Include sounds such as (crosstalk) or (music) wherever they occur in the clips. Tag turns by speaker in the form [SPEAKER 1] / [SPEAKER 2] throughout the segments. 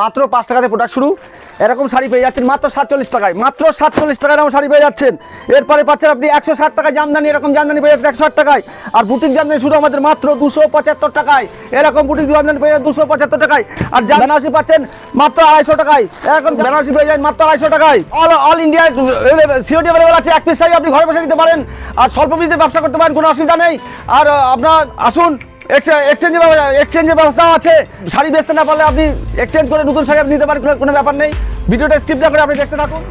[SPEAKER 1] মাত্র পাঁচ টাকাতে প্রোডাক্ট শুরু। এরকম শাড়ি পেয়ে যাচ্ছেন মাত্র সাতচল্লিশ টাকায়। মাত্র সাতচল্লিশ টাকায় এরকম শাড়ি পেয়ে যাচ্ছেন। এরপরে পাচ্ছেন আপনি একশো ষাট টাকায় জামদানি, এরকম জামদানি পেয়ে যাচ্ছেন একশো ষাট টাকায়। আর বুটিক জামদানি শুরু আমাদের মাত্র দুশো পঁচাত্তর টাকায়। এরকম বুটিক জামদানি পেয়ে যাচ্ছেন দুশো পঁচাত্তর টাকায়। আর বেনারসি পাচ্ছেন, মাত্র আড়াইশো টাকায়। এরকম বেনারসি পেয়ে যাবেন মাত্র আড়াইশো টাকায়। All all India COT available আছে। এক পিস শাড়ি আপনি ঘরে বসে নিতে পারেন। আর স্বল্প ব্যবসা করতে পারেন, কোনো অসুবিধা নেই। আর আপনার, আসুন। এক্সচেঞ্জের এক্সচেঞ্জের ব্যবস্থা আছে। শাড়ি বেচতে না পারলে আপনি এক্সচেঞ্জ করে নতুন শাড়ি আপনি নিতে পারেন, কোনো- ব্যাপার নেই। ভিডিওটা স্কিপ না করে আপনি দেখতে থাকুন।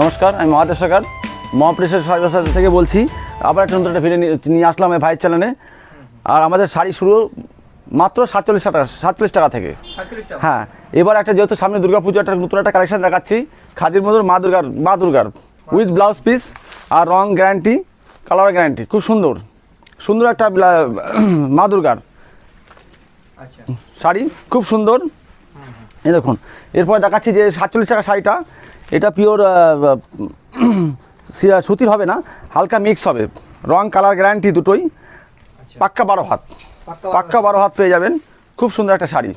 [SPEAKER 1] নমস্কার আমি মহাদেশ সরকার মহাপ্রেসের সার্ভিস থেকে বলছি আবার একটা নতুন একটা ভিডিও নিয়ে- আসলাম এই ভাইয়ের চ্যানেলে আর আমাদের শাড়ি শুরু মাত্র সাতচল্লিশ টাকা সাতচল্লিশ টাকা থেকে। হ্যাঁ এবার একটা যেহেতু সামনে দুর্গা পুজো একটা নতুন একটা কালেকশন দেখাচ্ছি। খাদির মধ্যে মা দুর্গার মা দুর্গার। উইথ ব্লাউজ পিস আর রং গ্যারান্টি কালার গ্যারান্টি খুব সুন্দর। সুন্দর একটা মা দুর্গার।
[SPEAKER 2] আচ্ছা।
[SPEAKER 1] শাড়ি খুব সুন্দর। এই দেখুন এরপর দেখাচ্ছি যে সাতচল্লিশ টাকা শাড়িটা। এটা পিওর (clears throat) সুতির হবে না হালকা মিক্স হবে। রং কালার গ্যারান্টি দুটোই।
[SPEAKER 2] আচ্ছা।
[SPEAKER 1] পাক্কা বারো হাত।
[SPEAKER 2] পাক্কা
[SPEAKER 1] বারো হাত। পেয়ে যাবেন। খুব সুন্দর একটা শাড়ি।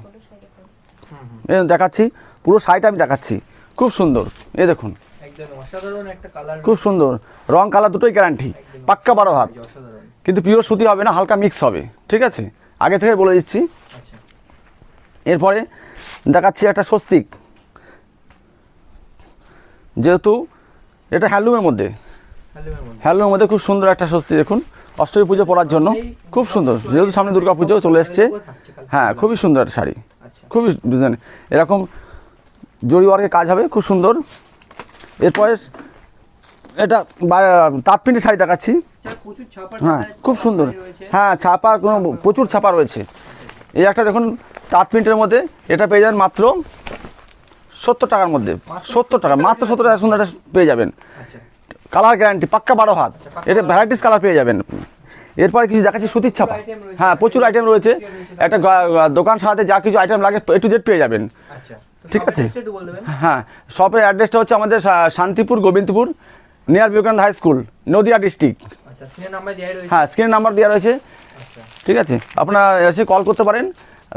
[SPEAKER 1] দেখাচ্ছি। পুরো শাড়িটা আমি দেখাচ্ছি। খুব সুন্দর। এ দেখুন।
[SPEAKER 2] একদম অসাধারণ একটা কালার
[SPEAKER 1] খুব সুন্দর। রং কালার দুটোই গ্যারান্টি পাক্কা বারো হাত। কিন্তু পিওর সুতি হবে না হালকা মিক্স হবে। ঠিক আছে? আগে থেকে বলে দিচ্ছি।
[SPEAKER 2] আচ্ছা।
[SPEAKER 1] এরপরে দেখাচ্ছি একটা স্বস্তিক। যেহেতু এটা হ্যান্ডলুমের মধ্যে। হ্যান্ডলুমের মধ্যে। খুব সুন্দর একটা স্বস্তি দেখুন। অষ্টমী পুজো পরার জন্য খুব সুন্দর। যেহেতু সামনে দুর্গা পুজো চলে এসছে। হ্যাঁ খুবই সুন্দর একটা শাড়ি।
[SPEAKER 2] আচ্ছা।
[SPEAKER 1] খুবই ডিজাইন। এরকম জরি ওয়ার্কের কাজ হবে খুব সুন্দর। এরপরে এটা বা- তাঁত প্রিন্টের শাড়ি দেখাচ্ছি।
[SPEAKER 2] ছাপার
[SPEAKER 1] হ্যাঁ খুব সুন্দর। হ্যাঁ ছাপা কোনো প্রচুর ছাপা রয়েছে। এই একটা দেখুন তাঁত প্রিন্টের মধ্যে এটা পেয়ে যান মাত্র সত্তর টাকার মধ্যে। সত্তর টাকা মাত্র সত্তর টাকা সুন্দর পেয়ে যাবেন।
[SPEAKER 2] আচ্ছা।
[SPEAKER 1] কালার গ্যারান্টি পাক্কা বারো হাত। এটা ভ্যারাইটিস কালার পেয়ে যাবেন। এরপরে কিছু দেখাচ্ছি সুতির ছাপা। হ্যাঁ প্রচুর আইটেম রয়েছে। একটা দোকান সারাতে যা কিছু আইটেম লাগে এ টু জেড পেয়ে যাবেন।
[SPEAKER 2] আচ্ছা।
[SPEAKER 1] ঠিক আছে। হ্যাঁ শপের অ্যাড্রেসটা হচ্ছে আমাদের Shantipur Gobindapur near Vivekananda high school Nadia district
[SPEAKER 2] আচ্ছা
[SPEAKER 1] হ্যাঁ স্ক্রিন নাম্বার দেওয়া রয়েছে।
[SPEAKER 2] আচ্ছা।
[SPEAKER 1] ঠিক আছে? আপনারা এসে কল করতে পারেন।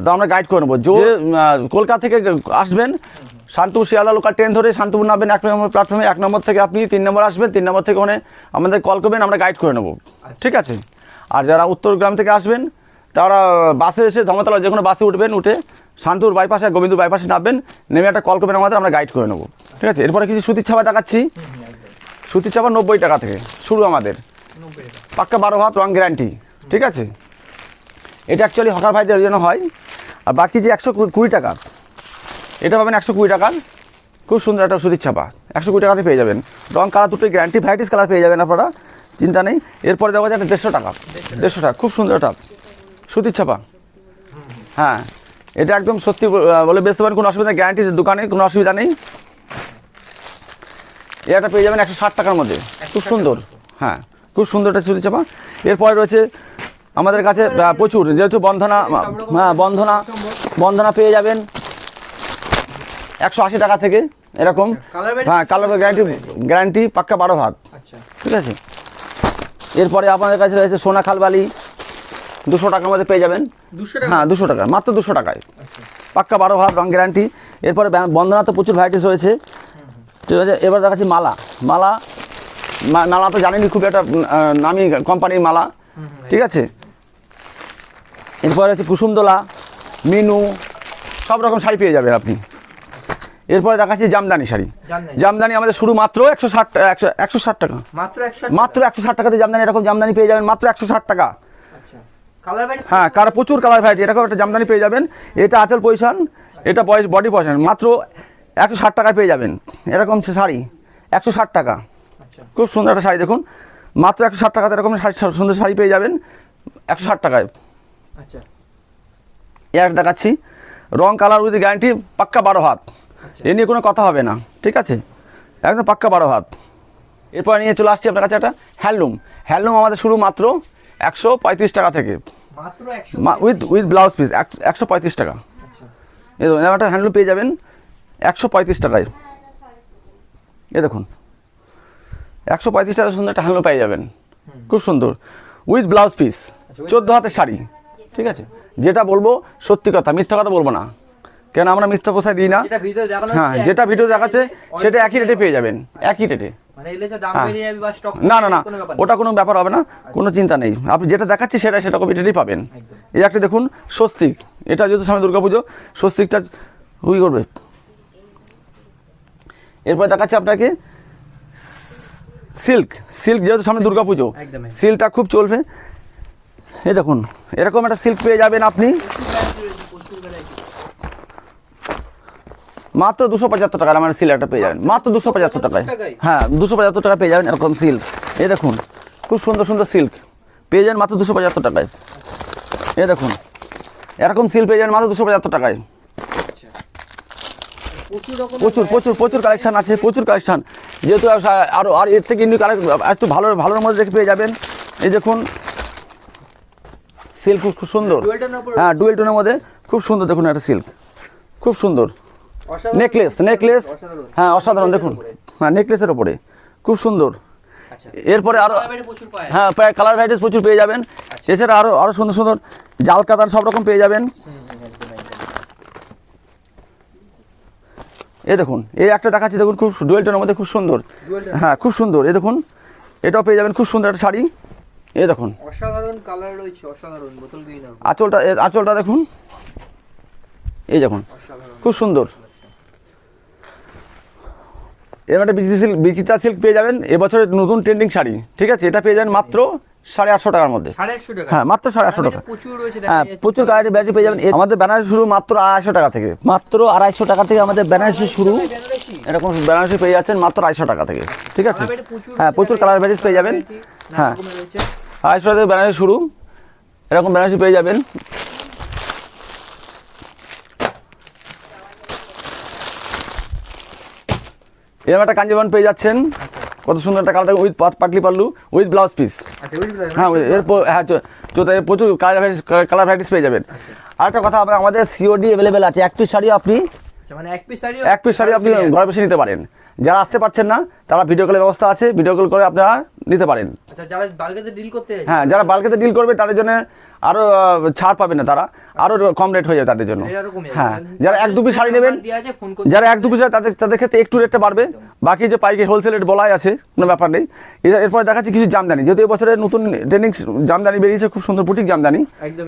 [SPEAKER 1] তো আমরা গাইড করে নেব। যে কলকাতা থেকে আসবেন শান্তিপুর শিয়ালদা লোকাল ট্রেন ধরে শান্তিপুর নামবেন এক নম্বর প্ল্যাটফর্মে। এক নম্বর থেকে আপনি তিন নম্বর আসবেন তিন নম্বর থেকে ওখানে আমাদের কল করবেন আমরা গাইড করে নেব। ঠিক আছে? আর যারা উত্তর গ্রাম থেকে আসবেন তারা বাসে এসে ধর্মতলা যে কোনো বাসে উঠবেন উঠে শান্তিপুর বাইপাসে গোবিন্দপুর বাইপাসে নামবেন নেমে একটা কল করবেন আমাদের আমরা গাইড করে নেব। ঠিক আছে? এরপরে কিছু সুতির ছাপা দেখাচ্ছি। সুতির ছাপা নব্বই টাকা থেকে শুরু আমাদের। পাক্কা বারো হাত রং গ্যারান্টি ঠিক আছে? এটা অ্যাকচুয়ালি হকার ভাইদের জন্য হয়। আর বাকি যে একশো কুড়ি টাকা এটা পাবেন একশো কুড়ি টাকার খুব সুন্দর একটা সুতির ছাপা একশো কুড়ি টাকাতে পেয়ে যাবেন। রং কালার দুটোই গ্যারান্টি ভ্যারাইটিস কালার পেয়ে যাবেন আপনারা। চিন্তা নেই। এরপরে দেওয়া যাবে দেড়শো টাকা। দেড়শো টাকা, খুব সুন্দর একটা। সুতির ছাপা হ্যাঁ। এটা একদম সত্যি বলে বেচতে পারেন, কোনো অসুবিধা গ্যারান্টি দোকানে, কোনো অসুবিধা নেই। এটা পেয়ে যাবেন একশো ষাট টাকার মধ্যে। খুব সুন্দর। হ্যাঁ। খুব সুন্দর একটা চুরি চাপা। এরপরে রয়েছে আমাদের কাছে প্রচুর। যেহেতু বন্ধনা হ্যাঁ বন্ধনা বন্ধনা পেয়ে যাবেন। একশো আশি টাকা থেকে এরকম। হ্যাঁ কালার গ্যারান্টি গ্যারান্টি পাক্কা বারো হাত।
[SPEAKER 2] আচ্ছা।
[SPEAKER 1] ঠিক আছে? এরপরে আপনাদের কাছে রয়েছে সোনা খালবালি দুশো টাকার মধ্যে পেয়ে যাবেন।
[SPEAKER 2] দুশো
[SPEAKER 1] হ্যাঁ দুশো টাকা মাত্র দুশো টাকায়।
[SPEAKER 2] আচ্ছা।
[SPEAKER 1] পাক্কা বারো হাত রং গ্যারান্টি এরপরে বন্দনা তো প্রচুর ভ্যারাইটিস রয়েছে। ঠিক আছে? এবার দেখাচ্ছি মালা। মালা মালা তো জানেনই খুব একটা নামি কোম্পানির মালা। ঠিক আছে? এরপরে হচ্ছে কুসুমদোলা মিনু সব রকম শাড়ি পেয়ে যাবেন আপনি। এরপরে দেখাচ্ছি জামদানি শাড়ি।
[SPEAKER 2] জামদানি।
[SPEAKER 1] আমাদের শুরু মাত্র একশো ষাট একশো একশো ষাট টাকা।
[SPEAKER 2] মাত্র একশো
[SPEAKER 1] ষাট টাকাতে জামদানি এরকম জামদানি পেয়ে যাবেন মাত্র একশো ষাট টাকা।
[SPEAKER 2] আচ্ছা।
[SPEAKER 1] হ্যাঁ কার প্রচুর কালার ভ্যারাইটি এরকম একটা জামদানি পেয়ে যাবেন। এটা আঁচল পজিশন এটা বয়স বডি পজিশন মাত্র একশো ষাট টাকায় পেয়ে যাবেন। এরকম সে শাড়ি একশো ষাট টাকা।
[SPEAKER 2] আচ্ছা।
[SPEAKER 1] খুব সুন্দর একটা শাড়ি দেখুন। মাত্র একশো ষাট টাকাতে এরকম শাড়ি সুন্দর শাড়ি পেয়ে যাবেন একশো ষাট টাকায়।
[SPEAKER 2] আচ্ছা।
[SPEAKER 1] এ একটা দেখাচ্ছি রং কালার উইথ গ্যারান্টি পাক্কা বারো হাত। এ নিয়ে কোনো কথা হবে না ঠিক আছে? একদম পাক্কা বারো হাত। এরপর নিয়ে চলে আসছি আপনার কাছে একটা হ্যান্ডলুম। হ্যান্ডলুম আমাদের শুরু মাত্র একশো পঁয়ত্রিশ টাকা থেকে। উইথ উইথ ব্লাউজ পিস একশো পঁয়ত্রিশ টাকা।
[SPEAKER 2] আচ্ছা।
[SPEAKER 1] এই দেখুন একটা হ্যান্ডলুম পেয়ে যাবেন একশো পঁয়ত্রিশ টাকায়। এ দেখুন একশো পঁয়ত্রিশ টাকা সুন্দর একটা হ্যান্ডলুম পেয়ে যাবেন। খুব সুন্দর। উইথ ব্লাউজ পিস চোদ্দ হাতের শাড়ি ঠিক আছে? যেটা বলব সত্যি কথা মিথ্যা কথা বলব না। কেন আমরা মিথ্যা পোষায় দিই না? হ্যাঁ যেটা ভিডিও দেখাচ্ছে সেটা একই রেটে পেয়ে যাবেন একই রেটে
[SPEAKER 2] মানে
[SPEAKER 1] হ্যাঁ। না না না ওটা কোনো ব্যাপার হবে না কোনো চিন্তা নেই। আপনি যেটা দেখাচ্ছি সেটা সেটা রেটেই পাবেন। এই একটা দেখুন স্বস্তিক। এটা যেহেতু সামনে দুর্গাপুজো স্বস্তিকটা হুই করবে। এরপরে দেখাচ্ছি আপনাকে সিল্ক। সিল্ক যেহেতু সামনে দুর্গাপুজো। সিল্কটা খুব চলবে। এই দেখুন এরকম একটা সিল্ক পেয়ে যাবেন আপনি। মাত্র দুশো পঁচাত্তর টাকার আমার সিল একটা পেয়ে যাবেন। মাত্র দুশো পঁচাত্তর টাকায়? হ্যাঁ দুশো পঁচাত্তর টাকা পেয়ে যাবেন এরকম সিল্ক এই দেখুন খুব সুন্দর সুন্দর সিল্ক পেয়ে যাবেন মাত্র দুশো পঁচাত্তর টাকায়। এ দেখুন এরকম সিল্ক পেয়ে যাবেন মাত্র দুশো পঁচাত্তর টাকায়।
[SPEAKER 2] আচ্ছা। প্রচুর
[SPEAKER 1] প্রচুর প্রচুর কালেকশান আছে প্রচুর কালেকশান যেহেতু আরও আর এর থেকে কালেকশন একটু ভালো ভালোর মধ্যে দেখে পেয়ে যাবেন। এই দেখুন সিল্ক খুব সুন্দর। হ্যাঁ ডুয়েল টোনের মধ্যে খুব সুন্দর দেখুন একটা সিল্ক খুব সুন্দর। নেকলেস নেকলেস হ্যাঁ অসাধারণ দেখুন। হ্যাঁ নেকলেসের ওপরে খুব সুন্দর।
[SPEAKER 2] আচ্ছা।
[SPEAKER 1] এরপরে আরও
[SPEAKER 2] প্রচুর
[SPEAKER 1] হ্যাঁ প্রায় কালার ভ্যারাইটিস প্রচুর পেয়ে যাবেন। এছাড়া আরও আরও সুন্দর সুন্দর জাল কাতান সব রকম পেয়ে যাবেন। এই দেখুন এই একটা দেখাচ্ছি দেখুন খুব ডুয়েলটার মধ্যে খুব সুন্দর। হ্যাঁ খুব সুন্দর। এই দেখুন এটাও পেয়ে যাবেন খুব সুন্দর একটা শাড়ি। এই দেখুন।
[SPEAKER 2] অসাধারণ কালার রয়েছে অসাধারণ বোতল
[SPEAKER 1] আঁচলটা আঁচলটা দেখুন। এই দেখুন খুব সুন্দর। এর একটা বিচিতা সিল্ক বিচিত্রা সিল্ক পেয়ে যাবেন। এবছরের নতুন ট্রেন্ডিং শাড়ি ঠিক আছে? এটা পেয়ে যাবেন মাত্র সাড়ে আটশো টাকার মধ্যে। হ্যাঁ মাত্র সাড়ে আটশো টাকা। হ্যাঁ প্রচুর কালারের ব্যানার পেয়ে যাবেন। আমাদের বেনারসি শুরু মাত্র আড়াইশো টাকা থেকে। মাত্র আড়াইশো টাকা থেকে আমাদের বেনারসি শুরু। এরকম বেনারসি পেয়ে যাচ্ছেন মাত্র আড়াইশো টাকা থেকে। ঠিক আছে? হ্যাঁ প্রচুর কালার ভ্যারিস পেয়ে যাবেন। হ্যাঁ। আড়াইশো টাকা থেকে বেনারসি শুরু। এরকম বেনারসি পেয়ে যাবেন। এরকম একটা কাঞ্জিবান পেয়ে যাচ্ছেন। কত সুন্দর একটা কালার উইথ পাটলি পাল্লু উইথ ব্লাউজ পিস
[SPEAKER 2] আচ্ছা।
[SPEAKER 1] হ্যাঁ এরপর হ্যাঁ চোদ্দ- প্রচুর কালার ভ্যারাইটিস কালার ভ্যারাইটিস পেয়ে যাবেন। আরেকটা কথা আপনার আমাদের সিওডি অ্যাভেলেবেল আছে। এক পিস শাড়ি আপনি
[SPEAKER 2] আচ্ছা, মানে এক পিস শাড়ি
[SPEAKER 1] এক পিস শাড়ি আপনি ঘরে বসে নিতে পারেন। যারা আসতে পারছেন না তারা ভিডিও কলের ব্যবস্থা আছে ভিডিও কল করে আপনারা নিতে পারেন।
[SPEAKER 2] আচ্ছা যারা বালকেতে ডিল করতে
[SPEAKER 1] হ্যাঁ যারা বাল্কেতে ডিল করবে তাদের জন্য আরও ছাড় পাবে না তারা। আরও কম রেট হয়ে যাবে তাদের জন্য। হ্যাঁ যারা এক দু পিস শাড়ি নেবেন যারা এক দু পিস তাদের তাদের ক্ষেত্রে একটু রেটটা বাড়বে। বাকি যে পাইকারি হোলসেল রেট বলাই আছে কোনো ব্যাপার নেই। এর- এরপরে দেখাচ্ছি কিছু জামদানি। যেহেতু এবছরের নতুন ট্রেনিং জামদানি বেরিয়েছে খুব সুন্দর বুটিক জামদানি।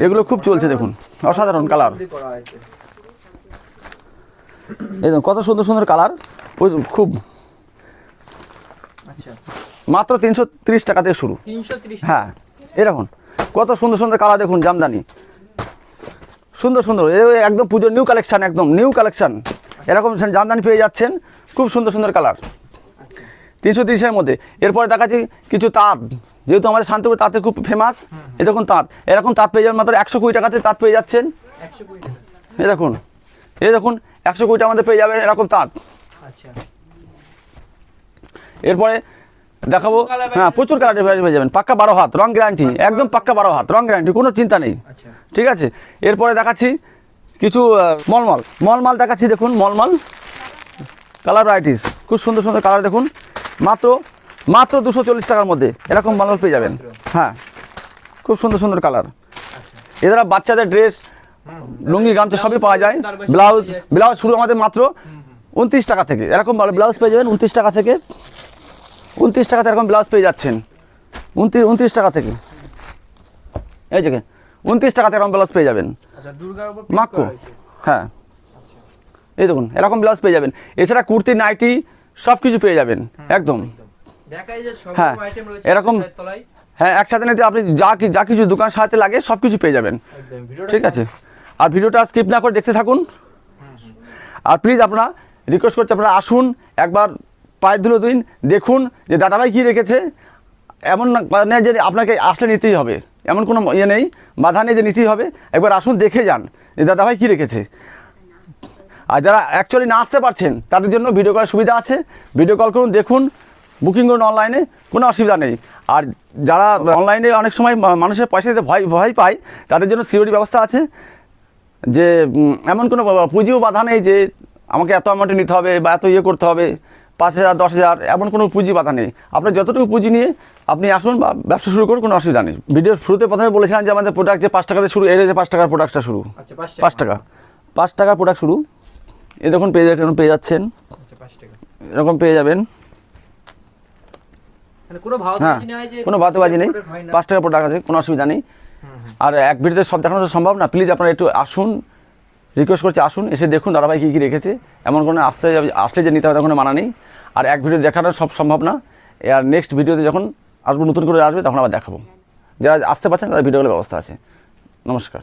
[SPEAKER 1] এগুলো খুব চলছে দেখুন। অসাধারণ কালার
[SPEAKER 2] দিয়ে করা হয়েছে।
[SPEAKER 1] এই দেখুন কত সুন্দর সুন্দর কালার। ওই খুব
[SPEAKER 2] আচ্ছা।
[SPEAKER 1] মাত্র তিনশো তিরিশ টাকা থেকে শুরু। হ্যাঁ এরকম কত সুন্দর সুন্দর কালার দেখুন জামদানি। সুন্দর সুন্দর এ একদম পুজোর নিউ কালেকশন একদম নিউ কালেকশন এরকম জামদানি পেয়ে যাচ্ছেন খুব সুন্দর সুন্দর কালার।
[SPEAKER 2] আচ্ছা।
[SPEAKER 1] তিনশো তিরিশের মধ্যে। এরপরে দেখাচ্ছি কিছু তাঁত। যেহেতু আমাদের শান্তিপুর তাঁতে খুব ফেমাস এ দেখুন তাঁত। এরকম তাঁত পেয়ে যাবেন মাত্র একশো কুড়ি টাকাতে তাঁত পেয়ে যাচ্ছেন। এই দেখুন এই দেখুন একশো কুড়িটা মধ্যে পেয়ে যাবেন এরকম তাঁত।
[SPEAKER 2] আচ্ছা।
[SPEAKER 1] এরপরে দেখাবো হ্যাঁ প্রচুর কালার পেয়ে যাবেন। পাক্কা বারো হাত রং গ্যারান্টি একদম পাক্কা বারো হাত রং গ্যারান্টি কোনো চিন্তা নেই।
[SPEAKER 2] আচ্ছা।
[SPEAKER 1] ঠিক আছে? এরপরে দেখাচ্ছি কিছু মলমল। মলমাল দেখাচ্ছি দেখুন মলমল। কালার ভ্যারাইটিস খুব সুন্দর সুন্দর কালার দেখুন। মাত্র মাত্র দুশো চল্লিশ টাকার মধ্যে এরকম মলমল পেয়ে যাবেন। হ্যাঁ। খুব সুন্দর সুন্দর কালার
[SPEAKER 2] আচ্ছা।
[SPEAKER 1] এছাড়া বাচ্চাদের ড্রেস লুঙ্গি গামছা সবই পাওয়া যায়। ব্লাউজ ব্লাউজ শুরু আমাদের মাত্র উনত্রিশ টাকা থেকে। এরকম ব্লাউজ পেয়ে যাবেন উনত্রিশ টাকা থেকে। উনত্রিশ টাকাতে এরকম ব্লাউজ পেয়ে যাচ্ছেন। উনত্রিশ উনত্রিশ টাকা থেকে। এই যে উনত্রিশ টাকাতে এরকম ব্লাউজ পেয়ে যাবেন।
[SPEAKER 2] আচ্ছা
[SPEAKER 1] মাক্কো হ্যাঁ। এই দেখুন এরকম ব্লাউজ পেয়ে যাবেন। এছাড়া কুর্তি নাইটি সব কিছু পেয়ে যাবেন একদম। হ্যাঁ, এরকম- হ্যাঁ একসাথে নিতে আপনি যা কি যা কিছু দোকান সাথে লাগে সব কিছু পেয়ে যাবেন। ঠিক আছে। আর ভিডিওটা স্কিপ না করে দেখতে থাকুন। আর প্লিজ আপনারা রিকোয়েস্ট করছি আপনারা আসুন, একবার পায়ের ধুলো দিন, দেখুন যে দাদাভাই কী রেখেছে। এমন মানে যে আপনাকে আসলে নিতেই হবে। এমন কোনো ইয়ে নেই, বাধা নেই যে নিতেই হবে। একবার আসুন, দেখে যান যে দাদাভাই কী রেখেছে। আর যারা অ্যাকচুয়ালি না আসতে পারছেন, তাদের জন্য ভিডিও কলের সুবিধা আছে। ভিডিও কল করুন, দেখুন। বুকিং করুন অনলাইনে কোনো অসুবিধা নেই। আর যারা অনলাইনে অনেক সময় মানুষের পয়সা দিতে ভয় ভয় পায়, তাদের জন্য সিওরি ব্যবস্থা আছে। যে এমন কোনো পুঁজিও বাধা নেই যে আমাকে এত অ্যামাউন্টে নিতে হবে বা এত ইয়ে করতে হবে পাঁচ হাজার দশ হাজার এমন কোনো পুঁজি বাধা নেই। আপনার যতটুকু পুঁজি নিয়ে আপনি আসুন বা ব্যবসা শুরু করুন কোনো অসুবিধা নেই। ভিডিওর শুরুতে প্রথমে বলেছিলাম যে আমাদের প্রোডাক্ট যে পাঁচ টাকাতে শুরু এর যে পাঁচ টাকার প্রোডাক্টটা শুরু।
[SPEAKER 2] আচ্ছা পাঁচ
[SPEAKER 1] টাকা। পাঁচ টাকা। প্রোডাক্ট শুরু। এ দেখুন পেয়ে যাবেন পেয়ে যাচ্ছেন।
[SPEAKER 2] আচ্ছা
[SPEAKER 1] এরকম পেয়ে যাবেন।
[SPEAKER 2] মানে
[SPEAKER 1] হ্যাঁ
[SPEAKER 2] বাজি
[SPEAKER 1] কোনো বাতবাজি নেই। পাঁচ টাকা প্রোডাক্ট আছে কোনো অসুবিধা নেই। আর এক ভিডিওতে সব দেখানো তো সম্ভব না। প্লিজ আপনারা একটু আসুন রিকোয়েস্ট করছি আসুন, এসে দেখুন দাদাভাই কী কী রেখেছে। এমন কোনো আসতে আসলে যে নিতে হবে তখন মানা নেই। আর এক ভিডিও দেখানো সব সম্ভব না। আর নেক্সট ভিডিওতে যখন আসব, নতুন করে আসবে, তখন আবার দেখাবো। যারা আসতে পারছেন, তাদের ভিডিওগুলোর ব্যবস্থা আছে। নমস্কার।